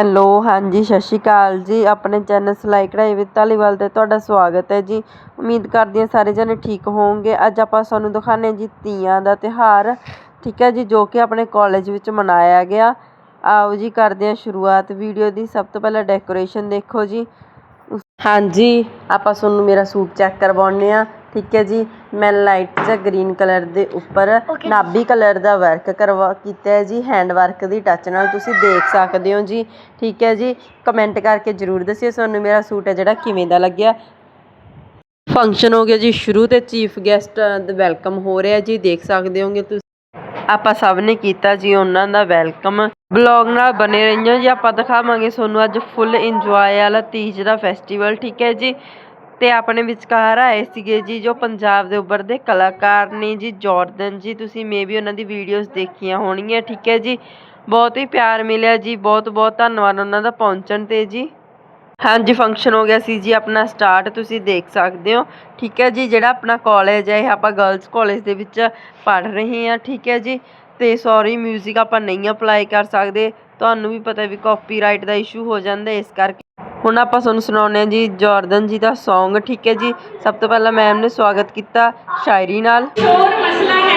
Hello, ਹਾਂਜੀ, ਸਤਿ ਸ਼੍ਰੀ ਅਕਾਲ ਜੀ। ਆਪਣੇ ਚੈਨਲ ਸਿਲਾਈ ਕਢਾਈ ਵਿਦ ਧਾਲੀਵਾਲ ਤੇ ਤੁਹਾਡਾ ਸਵਾਗਤ ਹੈ ਜੀ। ਉਮੀਦ ਕਰਦੀ ਹਾਂ ਸਾਰੇ ਜਣੇ ਠੀਕ ਹੋਵੋਗੇ। ਅੱਜ ਆਪਾਂ ਤੁਹਾਨੂੰ ਦਿਖਾਉਂਦੇ ਹਾਂ ਜੀ ਤੀਆਂ ਦਾ ਤਿਉਹਾਰ, ਠੀਕ ਹੈ ਜੀ, ਜੋ ਕਿ ਆਪਣੇ ਕਾਲਜ ਵਿੱਚ ਮਨਾਇਆ ਗਿਆ। ਆਓ ਜੀ, ਕਰਦੇ ਹਾਂ ਸ਼ੁਰੂਆਤ। ਵੀਡੀਓ ਦੀ ਸਭ ਤੋਂ ਪਹਿਲਾਂ ਡੈਕੋਰੇਸ਼ਨ ਦੇਖੋ ਜੀ। ਹਾਂਜੀ, ਆਪਾਂ ਤੁਹਾਨੂੰ ਮੇਰਾ ਸੂਟ ਚੈੱਕ ਕਰਵਾਉਂਦੇ ਆ ਠੀਕ ਹੈ ਜੀ। ਮੈਂ ਲਾਈਟ ਜਿਹਾ ਗ੍ਰੀਨ ਕਲਰ ਦੇ ਉੱਪਰ ਨਾਭੀ ਕਲਰ ਦਾ ਵਰਕ ਕਰਵਾ ਕੀਤਾ ਹੈ ਜੀ। ਹੈਂਡ ਵਰਕ ਦੀ ਟੱਚ ਨਾਲ ਤੁਸੀਂ ਦੇਖ ਸਕਦੇ ਹੋ ਜੀ। ਠੀਕ ਹੈ ਜੀ। ਕਮੈਂਟ ਕਰਕੇ ਜਰੂਰ ਦੱਸਿਓ ਤੁਹਾਨੂੰ ਮੇਰਾ ਸੂਟ ਹੈ ਜਿਹੜਾ ਕਿਵੇਂ ਦਾ ਲੱਗਿਆ। ਫੰਕਸ਼ਨ ਹੋ ਗਿਆ ਜੀ। ਸ਼ੁਰੂ ਤੇ ਚੀਫ ਗੈਸਟ ਦਾ ਵੈਲਕਮ ਹੋ ਰਿਹਾ ਜੀ। ਦੇਖ ਸਕਦੇ ਹੋਗੇ ਤੁਸੀਂ। ਆਪਾਂ ਸਭ ਨੇ ਕੀਤਾ ਜੀ ਉਹਨਾਂ ਦਾ ਵੈਲਕਮ ਬਲੌਗ ਨਾਲ ਬਨੇ ਰਹੀਓ ਜੀ। ਆਪਾਂ ਦਿਖਾਵਾਂਗੇ ਤੁਹਾਨੂੰ ਅੱਜ ਫੁੱਲ ਇੰਜੋਏ ਵਾਲਾ ਤੀਜ ਦਾ ਫੈਸਟੀਵਲ ਠੀਕ ਹੈ ਜੀ। ਤੇ ਆਪਣੇ ਵਿਚਕਾਰ ਆਏ ਸੀਗੇ ਜੀ ਜੋ ਪੰਜਾਬ ਦੇ ਉੱਭਰਦੇ ਕਲਾਕਾਰ ਨੇ ਜੀ, ਜਾਰਦਨ ਜੀ, ਤੁਸੀਂ ਮੇ ਵੀ ਉਹਨਾਂ ਦੀ ਵੀਡੀਓਜ਼ ਦੇਖੀਆਂ ਹੋਣਗੀਆਂ ਠੀਕ ਹੈ ਜੀ? ਬਹੁਤ ਹੀ ਪਿਆਰ ਮਿਲਿਆ ਜੀ, ਬਹੁਤ ਬਹੁਤ ਧੰਨਵਾਦ ਉਹਨਾਂ ਦਾ ਪਹੁੰਚਣ ਤੇ ਜੀ। ਹਾਂਜੀ ਫੰਕਸ਼ਨ ਹੋ ਗਿਆ ਸੀ ਜੀ, ਆਪਣਾ ਸਟਾਰਟ ਤੁਸੀਂ ਦੇਖ ਸਕਦੇ ਹੋ, ਠੀਕ ਹੈ ਜੀ? ਜਿਹੜਾ ਆਪਣਾ ਕਾਲਜ ਹੈ, ਇਹ ਆਪਾਂ ਗਰਲਸ ਕਾਲਜ ਦੇ ਵਿੱਚ ਪੜ੍ਹ ਰਹੇ ਹਾਂ, ਠੀਕ ਹੈ ਜੀ? ਤੇ ਸੌਰੀ 뮤직 ਆਪਾਂ ਨਹੀਂ ਅਪਲਾਈ ਕਰ ਸਕਦੇ, ਤੁਹਾਨੂੰ ਵੀ ਪਤਾ ਵੀ ਕਾਪੀਰਾਈਟ ਦਾ ਇਸ਼ੂ ਹੋ ਜਾਂਦਾ, ਇਸ ਕਰਕੇ ਹੁਣ ਆਪਾਂ ਤੁਹਾਨੂੰ ਸੁਣਾਉਂਦੇ ਹਾਂ ਜੀ, ਜਾਰਦਨ ਜੀ ਦਾ Song, ਠੀਕ ਹੈ ਜੀ? ਸਭ ਤੋਂ ਪਹਿਲਾਂ ਮੈਮ ਨੇ ਸਵਾਗਤ ਕੀਤਾ ਸ਼ਾਇਰੀ ਨਾਲ। ਹੋਰ ਮਸਲਾ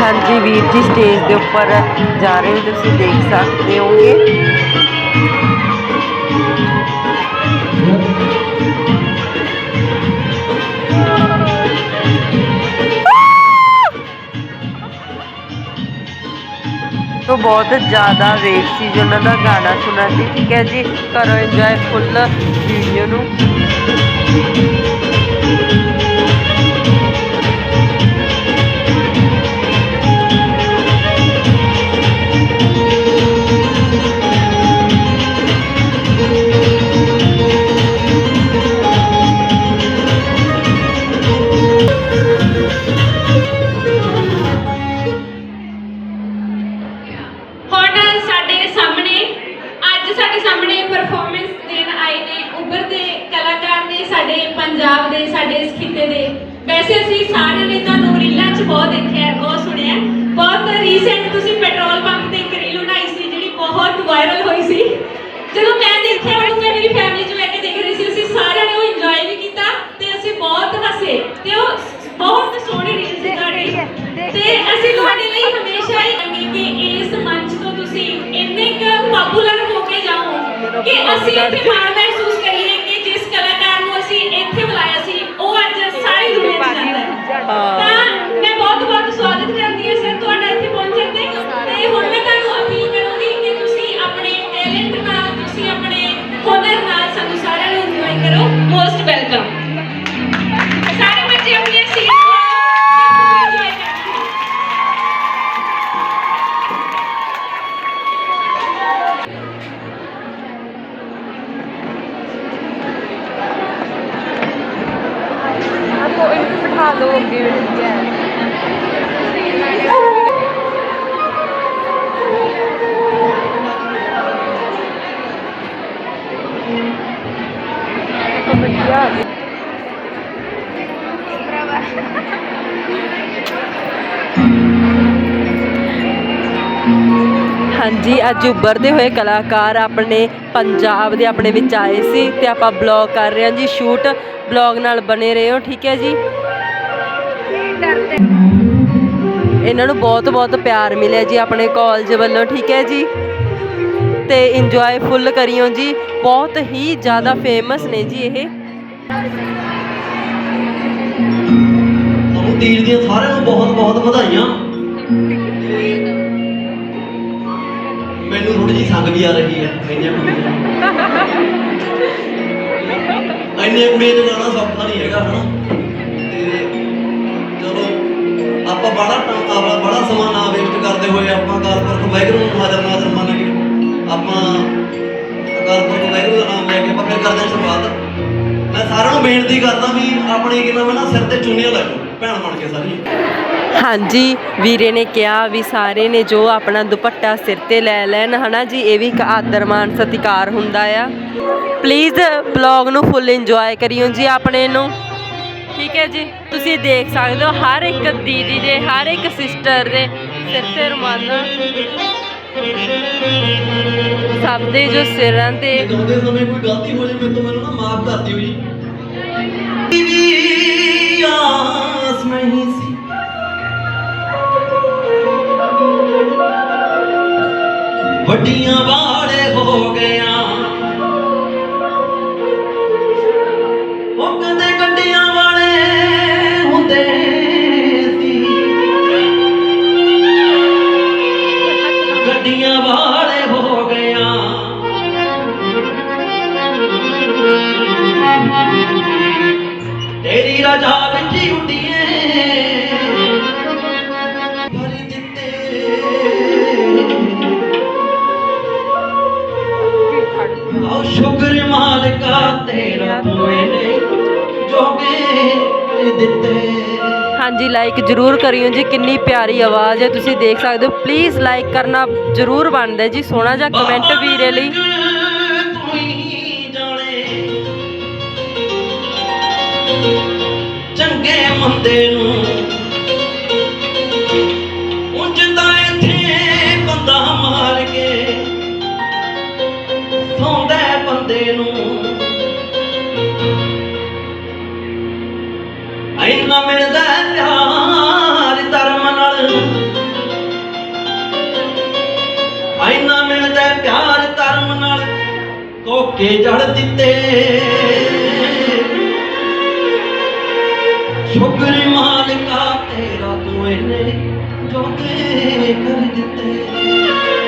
ਹਾਂਜੀ ਵੀਰ ਜੀ ਸਟੇਜ ਦੇ ਉੱਪਰ ਜਾ ਰਹੇ ਹੋ ਤੁਸੀਂ ਦੇਖ ਸਕਦੇ ਹੋਗੇ। ਤੋਂ ਬਹੁਤ ਜ਼ਿਆਦਾ ਰੇਟ ਸੀ ਜੀ ਉਹਨਾਂ ਦਾ ਗਾਣਾ ਸੁਣਨ ਸੀ। ਠੀਕ ਹੈ ਜੀ ਕਰੋ ਇੰਜੋਏ ਫੁੱਲ ਵੀਡੀਓ ਨੂੰ। ਸਾਹਮਣੇ ਪਰਫਾਰਮੈਂਸ ਦੇਣ ਆਏ ਨੇ ਉੱਭਰਦੇ ਕਲਾਕਾਰ ਨੇ ਸਾਡੇ ਪੰਜਾਬ ਦੇ ਸਾਡੇ ਇਸ ਖਿੱਤੇ ਦੇ। ਵੈਸੇ ਅਸੀਂ ਸਾਰਿਆਂ ਨੇ ਤੁਹਾਨੂੰ ਰੀਲਾਂ 'ਚ ਬਹੁਤ ਦੇਖਿਆ ਬਹੁਤ ਸੁਣਿਆ। ਬਹੁਤ ਰੀਸੈਂਟ ਤੁਸੀਂ ਪੈਟਰੋਲ ਪੰਪ ਤੇ ਇੱਕ ਰੀਲ ਸੀ ਜਿਹੜੀ ਬਹੁਤ ਵਾਇਰਲ ਹੋਈ ਸੀ। ਜਦੋਂ ਮੈਂ ਦੇਖਿਆ ਉਹਨੂੰ ਮੈਂ ਮੇਰੀ ਫੈਮਿਲੀ 'ਚ ਬੈਠ ਕੇ ਦੇਖ ਰਹੀ ਸੀ ਅਸੀਂ ਸਾਰਿਆਂ ਨੇ ਉਹ ਇੰਜੋਏ ਵੀ ਕੀਤਾ ਤੇ ਅਸੀਂ ਬਹੁਤ ਹੱਸੇ ਤੇ ਉਹ ਬਹੁਤ ਸੋਹਣੀ ਰੀਲ ਸੀ ਤੁਹਾਡੀ ਤੇ ਅਸੀਂ ਇੱਥੇ ਮਾਣ ਮਹਿਸੂਸ ਕਰੀਏ ਕਿ ਜਿਸ ਕਲਾਕਾਰ ਨੂੰ ਅਸੀਂ ਇੱਥੇ ਬੁਲਾਇਆ ਸੀ ਉਹ ਅੱਜ ਸਾਰੀ ਦੁਨੀਆ 'ਚ ਜਾਂਦਾ ਹੈ ਤਾਂ ਮੈਂ ਬਹੁਤ ਬਹੁਤ ਸਵਾਗਤ ਕਰਦੀ ਹਾਂ ਸਰ ਤੁਹਾਡਾ ਇੱਥੇ ਪਹੁੰਚਣ ਤੇ। ਤੇ ਹੁਣ ਮੈਂ ਤੁਹਾਨੂੰ ਅਪੀਲ ਕਰੂੰਗੀ ਕਿ ਤੁਸੀਂ ਆਪਣੇ ਟੈਲੈਂਟ ਨਾਲ ਤੁਸੀਂ ਆਪਣੇ ਹੁਨਰ ਨਾਲ ਸਾਨੂੰ ਸਾਰਿਆਂ ਨੂੰ ਇੰਜੋਏ ਕਰੋ। ਮੋਸਟ ਵੈਲਕਮ ਹਾਂਜੀ, ਅੱਜ ਉੱਭਰਦੇ ਹੋਏ ਕਲਾਕਾਰ ਆਪਣੇ ਪੰਜਾਬ ਦੇ ਆਪਣੇ ਵਿੱਚ ਆਏ ਸੀ ਤੇ ਆਪਾਂ ਬਲੌਗ ਕਰ ਰਹੇ ਹਾਂ ਜੀ ਸ਼ੂਟ ਬਲੌਗ ਨਾਲ ਬਨੇ ਰਹੋ, ਠੀਕ ਹੈ ਜੀ? ਇਹਨਾਂ ਨੂੰ ਬਹੁਤ ਬਹੁਤ ਪਿਆਰ ਮਿਲਿਆ ਜੀ ਆਪਣੇ ਕਾਲਜ ਵੱਲੋਂ, ਠੀਕ ਹੈ ਜੀ? ਤੇ ਇੰਜੋਏ ਫੁੱਲ ਕਰਿਓ ਜੀ, ਬਹੁਤ ਹੀ ਜ਼ਿਆਦਾ ਫੇਮਸ ਨੇ ਜੀ ਇਹ। ਤੁਹਾਨੂੰ ਦੀਆਂ ਸਾਰਿਆਂ ਨੂੰ ਬਹੁਤ ਬਹੁਤ ਵਧਾਈਆਂ। ਥੋੜੀ ਜਿਹੀ ਸੰਗ ਵੀ ਆ ਰਹੀ ਹੈ। ਇੰਨੀਆਂ ਕੁੜੀਆਂ। ਇੰਨੀਆਂ ਕੁੜੀਆਂ ਸੌਖਾ ਨਹੀਂ ਹੈਗਾ, ਹਨਾ? ਤੇ ਚਲੋ, ਆਪਾਂ ਬੜਾ ਆਪਣਾ ਬੜਾ ਸਮਾਂ ਨਾ ਵੇਸਟ ਕਰਦੇ ਹੋਏ ਆਪਾਂ ਅਕਾਲ ਪੁਰਖ ਵਾਹਿਗੁਰੂ ਨੂੰ ਹਾਜ਼ਰ ਨਾਜ਼ਰ ਮੰਨ ਕੇ ਆਪਾਂ ਅਕਾਲ ਪੁਰਖ ਵਾਹਿਗੁਰੂ ਦਾ ਨਾਮ ਲੈ ਕੇ ਆਪਾਂ ਫਿਰ ਕਰਦੇ ਹਾਂ ਸ਼ੁਰੂਆਤ। ਮੈਂ ਸਾਰਿਆਂ ਨੂੰ ਬੇਨਤੀ ਕਰਦਾ ਵੀ ਆਪਣੇ ਕੀ ਨਾਮ ਨਾ ਸਿਰ ਤੇ ਚੁੰਨੀਆਂ ਲੈ ਲਓ, ਭੈਣ ਬਣ ਕੇ ਸਾਰੀਆਂ। ਹਾਂਜੀ, ਵੀਰੇ ਨੇ ਕਿਹਾ ਵੀ ਸਾਰੇ ਨੇ ਜੋ ਆਪਣਾ ਦੁਪੱਟਾ ਸਿਰ ਤੇ ਲੈ ਲੈਣ, ਹਨਾ ਜੀ, ਇਹ ਵੀ ਇੱਕ ਆਦਰ ਮਾਨ ਸਤਿਕਾਰ ਹੁੰਦਾ ਆ। ਪਲੀਜ਼ ਬਲੌਗ ਨੂੰ ਫੁੱਲ ਇੰਜੋਏ ਕਰਿਓ ਜੀ ਆਪਣੇ ਨੂੰ। ਠੀਕ ਹੈ ਜੀ, ਤੁਸੀਂ ਦੇਖ ਸਕਦੇ ਹੋ ਹਰ ਇੱਕ ਦੀਦੀ ਦੇ, ਹਰ ਇੱਕ ਸਿਸਟਰ ਦੇ ਸਿਰ ਤੇ ਰੁਮਾਲਾਂ। ਸਭ ਦੇ ਜੋ ਸਿਰਾਂ ਤੇ। ਗਾਉਂਦੇ ਸਮੇਂ ਕੋਈ ਗਲਤੀ ਹੋ ਜਾਵੇ ਤਾਂ ਮੈਨੂੰ ਨਾ ਮਾਫ ਕਰ ਦਿਓ ਜੀ। ਵੀ ਵੱਡੀਆਂ ਵਾਲੇ ਹੋ ਗਿਆ ਉਹ ਕਦੇ ਗੱਡੀਆਂ ਵਾਲੇ ਹੁੰਦੇ ਸੀ। ਗੱਡੀਆਂ ਵਾਲੇ ਹੋ ਗਿਆ ਤੇਰੀ ਰਜਾ ਵਿੱਚ ਹੀ ਉੱਡੀਏ ਹਾਂਜੀ ਲਾਈਕ ਜਰੂਰ ਕਰਿਓ ਜੀ ਕਿੰਨੀ ਪਿਆਰੀ ਆਵਾਜ਼ ਹੈ ਤੁਸੀਂ ਦੇਖ ਸਕਦੇ ਹੋ। ਪਲੀਜ਼ ਲਾਈਕ ਕਰਨਾ ਜਰੂਰ ਬਣਦਾ ਜੀ ਸੋਹਣਾ ਜਿਹਾ ਕਮੈਂਟ ਵੀਰੇ ਲਈ। ਚੰਗੇ ਮੰਦੇ ਨੂੰ ਕੋਕੇ ਜੜ ਦਿੱਤੇ। ਸ਼ੁਕਰ ਮਾਲਕਾ ਤੇਰਾ ਤੂੰ ਇਹਨੇ ਜੋਗੇ ਕਰ ਦਿੱਤੇ।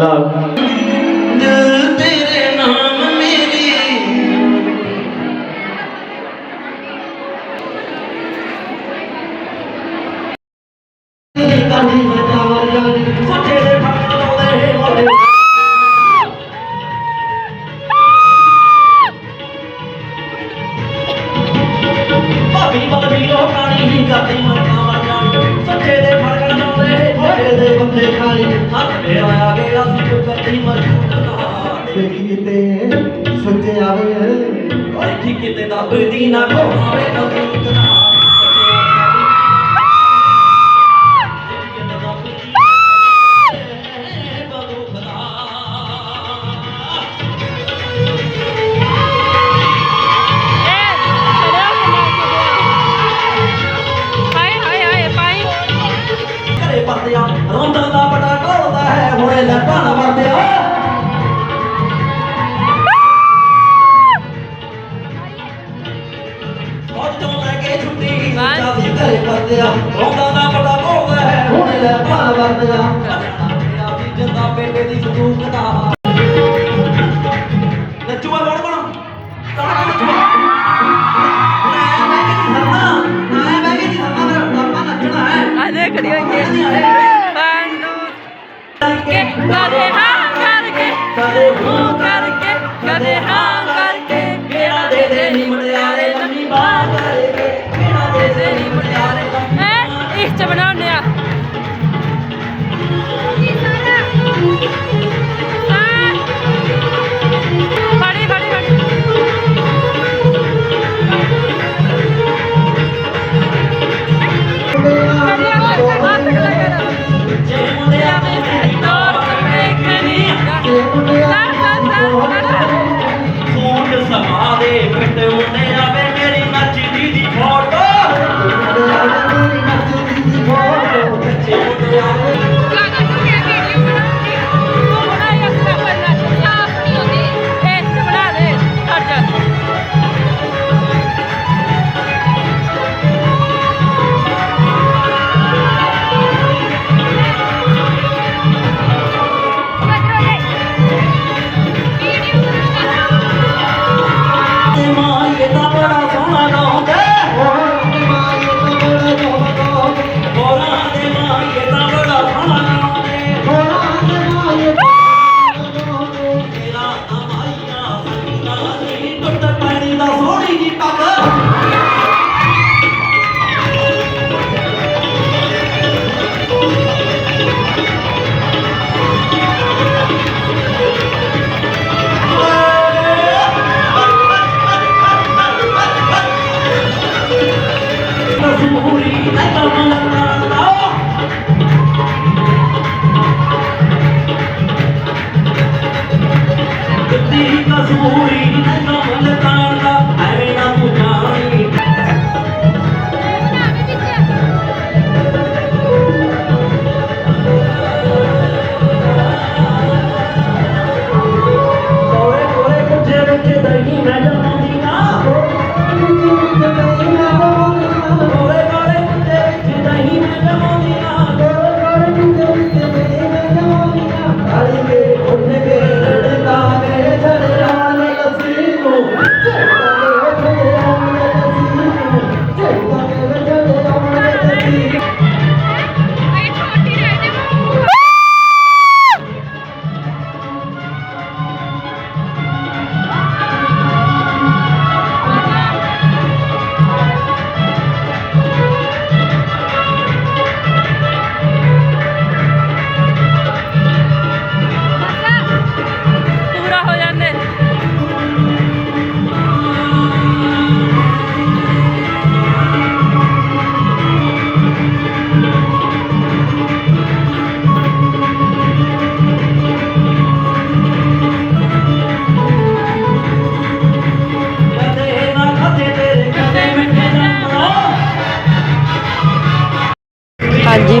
அதான் ਵਰਤਿਆ ਰੋਂਦਾ ਨਾ ਪਤਾ ਭੋਗਦਾ ਹੈ। ਹੁਣ ਲੈ ਭਾ ਵਰਤਿਆ ਜਿੰਦਾ ਬੇਟੇ ਦੀ ਸਦੂਕ ਦਾ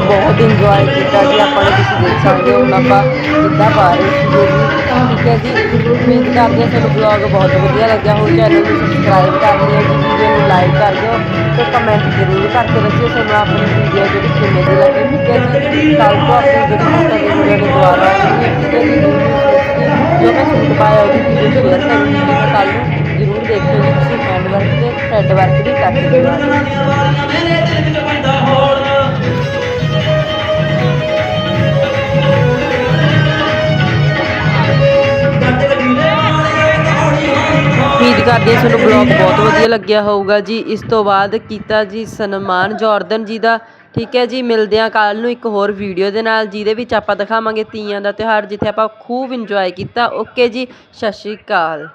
ਜੀ ਬਹੁਤ ਇੰਜੋਏ ਕੀਤਾ ਜੀ ਆਪਾਂ ਨੇ ਤੁਸੀਂ ਦੇਖ ਸਕਦੇ ਹੋ ਹੁਣ ਆਪਾਂ ਕਿੱਦਾਂ ਪਾ ਰਹੇ ਸੀਗੇ ਜੀ ਠੀਕ ਹੈ ਜੀ ਉਮੀਦ ਕਰਦੇ ਹਾਂ ਤੁਹਾਨੂੰ ਬਲੌਗ ਬਹੁਤ ਵਧੀਆ ਲੱਗਿਆ ਹੋਊ ਚੈਨਲ ਨੂੰ ਸਬਸਕ੍ਰਾਈਬ ਕਰ ਲਿਓ ਜੀ ਵੀਡੀਓ ਨੂੰ ਲਾਈਕ ਕਰ ਦਿਓ ਤੇ ਕਮੈਂਟ ਜ਼ਰੂਰ ਕਰਕੇ ਦੱਸਿਓ ਤੁਹਾਨੂੰ ਆਪਣੀ ਵੀਡੀਓ ਜਿਹੜੀ ਕਿਵੇਂ ਦੀ ਲੱਗੀ ਠੀਕ ਹੈ ਜੀ ਕੱਲ ਤੋਂ ਆਪਣੀ ਜਿਹੜੀ ਮਾਤਾ ਦੀ ਵੀਡੀਓ ਨੇ ਦੁਬਾਰਾ ਆਉਣੀ ਹੈ ਠੀਕ ਹੈ ਜੀ ਜੋ ਮੈਂ ਸੂਟ ਪਾਇਆ ਉਹਦੀ ਵੀਡੀਓ ਸ਼ੇਅਰ ਕਰੂੰਗੀ ਮੈਂ ਕੱਲ ਨੂੰ ਜ਼ਰੂਰ ਦੇਖਿਓ ਜੀ ਤੁਸੀਂ ਹੈਂਡ ਵਰਕ ਤੇ ਥ੍ਰੈਡ ਵਰਕ ਵੀ ਕਰ ਸਕਦੇ ਹੋ ਉਮੀਦ ਕਰਦੇ ਹਾਂ ਤੁਹਾਨੂੰ ਬਲੌਗ ਬਹੁਤ ਵਧੀਆ ਲੱਗਿਆ ਹੋਊਗਾ ਜੀ। ਇਸ ਤੋਂ ਬਾਅਦ ਕੀਤਾ ਜੀ ਸਨਮਾਨ ਜਾਰਦਨ ਜੀ ਦਾ। ਠੀਕ ਹੈ ਜੀ, ਮਿਲਦੇ ਹਾਂ ਕੱਲ ਨੂੰ ਇੱਕ ਹੋਰ ਵੀਡੀਓ ਦੇ ਨਾਲ, ਜਿਹਦੇ ਵਿੱਚ ਆਪਾਂ ਦਿਖਾਵਾਂਗੇ ਤੀਆਂ ਦਾ ਤਿਉਹਾਰ, ਜਿੱਥੇ ਆਪਾਂ ਖੂਬ ਇੰਜੋਏ ਕੀਤਾ। ਓਕੇ ਜੀ, ਸਤਿ ਸ਼੍ਰੀ ਅਕਾਲ।